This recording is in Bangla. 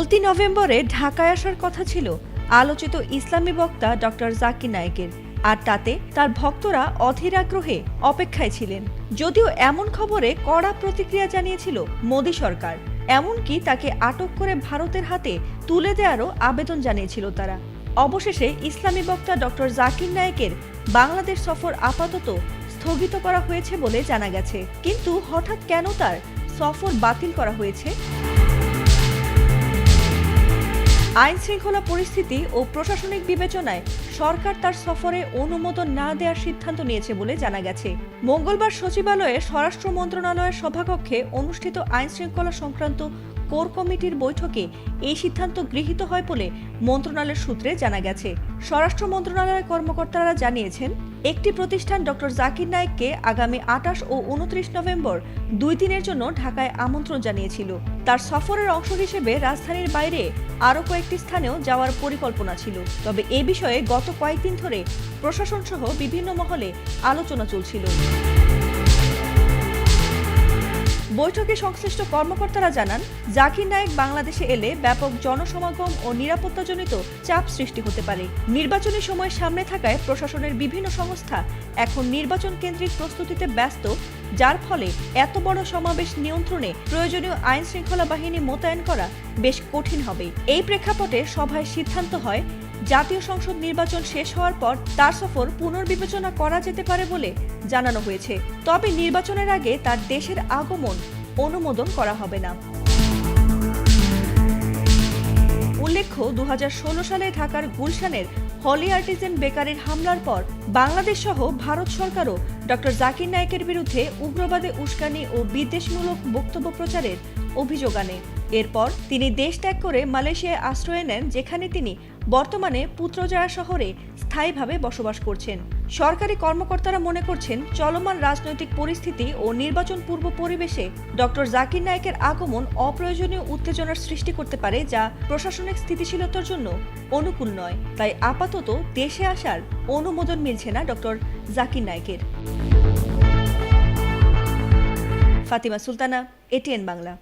চলতি নভেম্বরে ঢাকায় আসার কথা ছিল আলোচিত ইসলামী বক্তা ডক্টর জাকির নায়েকের। আর তাতে তার ভক্তরা অধীর আগ্রহে অপেক্ষায় ছিলেন। যদিও এমন খবরে কড়া প্রতিক্রিয়া জানিয়েছিল মোদী সরকার। এমনকি তাকে আটক করে ভারতের হাতে তুলে দেওয়ারও আবেদন জানিয়েছিল তারা। অবশেষে ইসলামী বক্তা ডক্টর জাকির নায়েকের বাংলাদেশ সফর আপাতত স্থগিত করা হয়েছে বলে জানা গেছে। কিন্তু হঠাৎ কেন তার সফর বাতিল করা হয়েছে? আইন শৃঙ্খলা পরিস্থিতি ও প্রশাসনিক বিবেচনায় সরকার তার সফরে অনুমোদন না দেওয়ার সিদ্ধান্ত নিয়েছে বলে জানা গেছে। মঙ্গলবার সচিবালয়ে স্বরাষ্ট্র মন্ত্রণালয়ের সভাকক্ষে অনুষ্ঠিত আইন শৃঙ্খলা সংক্রান্ত কোর কমিটির বৈঠকে এই সিদ্ধান্ত গৃহীত হয় বলে মন্ত্রণালয়ের সূত্রে জানা গেছে। স্বরাষ্ট্র মন্ত্রণালয়ের কর্মকর্তারা জানিয়েছেন, একটি প্রতিষ্ঠান ডক্টর জাকির নায়েককে আগামী আটাশ ও উনত্রিশ নভেম্বর দুই দিনের জন্য ঢাকায় আমন্ত্রণ জানিয়েছিল। তার সফরের অংশ হিসেবে রাজধানীর বাইরে আরও কয়েকটি স্থানেও যাওয়ার পরিকল্পনা ছিল। তবে এ বিষয়ে গত কয়েকদিন ধরে প্রশাসন সহ বিভিন্ন মহলে আলোচনা চলছিল। বৈঠকে সংশ্লিষ্ট কর্মকর্তারা জানান, জাকির নায়েক বাংলাদেশে এলে ব্যাপক জনসমাগম ও নিরাপত্তাজনিত চাপ সৃষ্টি হতে পারে। নির্বাচনী সময় সামনে থাকায় প্রশাসনের বিভিন্ন সংস্থা এখন নির্বাচন কেন্দ্রিক প্রস্তুতিতে ব্যস্ত, যার ফলে এত বড় সমাবেশ নিয়ন্ত্রণে প্রয়োজনীয় আইন শৃঙ্খলা বাহিনী মোতায়েন করা বেশ কঠিন হবে। এই প্রেক্ষাপটে সভায় সিদ্ধান্ত হয় জাতীয় সংসদ নির্বাচন শেষ হওয়ার পর তার সফর পুনর্বিবেচনা করা যেতে পারে বলে জানানো হয়েছে। তবে নির্বাচনের আগে তার দেশের আগমন অনুমোদন করা হবে না। উল্লেখ্য, দুহাজার ষোলো সালে ঢাকার গুলশানের হলি আর্টিজেন বেকারির হামলার পর বাংলাদেশ সহ ভারত সরকারও ডক্টর জাকির নায়েকের বিরুদ্ধে উগ্রবাদে উস্কানি ও বিদ্বেষমূলক বক্তব্য প্রচারের অভিযোগ আনে। এরপর তিনি দেশ ত্যাগ করে মালয়েশিয়ায় আশ্রয় নেন, যেখানে তিনি বর্তমানে পুত্রজয়া শহরে স্থায়ীভাবে বসবাস করছেন। সরকারি কর্মকর্তারা মনে করছেন, চলমান রাজনৈতিক পরিস্থিতি ও নির্বাচন পূর্ব পরিবেশে ডক্টর জাকির নায়কের আগমন অপ্রয়োজনীয় উত্তেজনার সৃষ্টি করতে পারে, যা প্রশাসনিক স্থিতিশীলতার জন্য অনুকূল নয়। তাই আপাতত দেশে আসার অনুমোদন মিলছে না ডক্টর জাকির নায়কের। ফাতিমা সুলতানা এটিএন বাংলা।